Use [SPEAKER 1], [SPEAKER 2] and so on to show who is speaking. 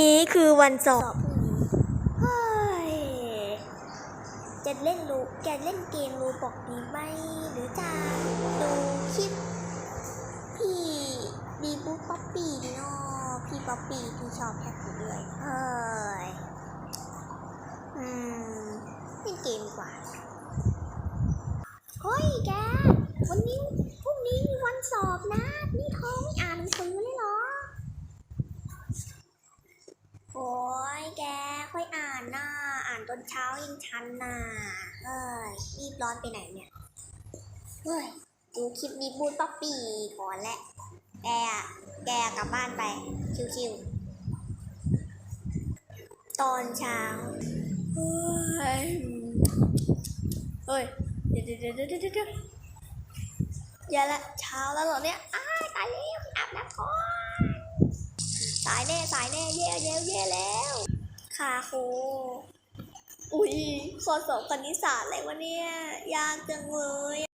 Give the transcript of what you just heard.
[SPEAKER 1] นี้คือวันสอบเฮ้ยจะเล่นรูจะเล่นเกมรูบอกดีไหม หรือจะดูคลิป พี่บีบูป๊อปปี้ดีเนาะพี่ป๊อปปี้ที่ชอบแฮปปี้ด้วยเฮ้ยอืมเล่นเกมดีกว่าเฮ้ยแก วันนี้พรุ่งนี้มีวันสอบนะนี่เธอไม่อ่านหนังสือเลยเหรอ โอ้ยแก ค่อยอ่านน่ะอ่านตอนเช้ายังทันน่ะเอ้ยรีบร้อนไปไหนเนี่ย เฮ้ย ดูคลิปนี้บูดป๊อปปี้ก่อนแหละ แกอะแกกลับบ้านไป ชิวๆ ตอนเช้า เฮ้ย เฮ้ย เดี๋ยวเดี๋ยวเดี๋ยวเดี๋ยวเดี๋ยวอย่าละเช้าแล้วเหรอเนี่ย อ้ายตายแล้วอาบน้ำก่อนายแน่สายแน่เย่เย่เย่แล้วขาโคอุ้ยข้อสอบคณิตศาสตร์อะไรวะเนี่ย ยากจังเลย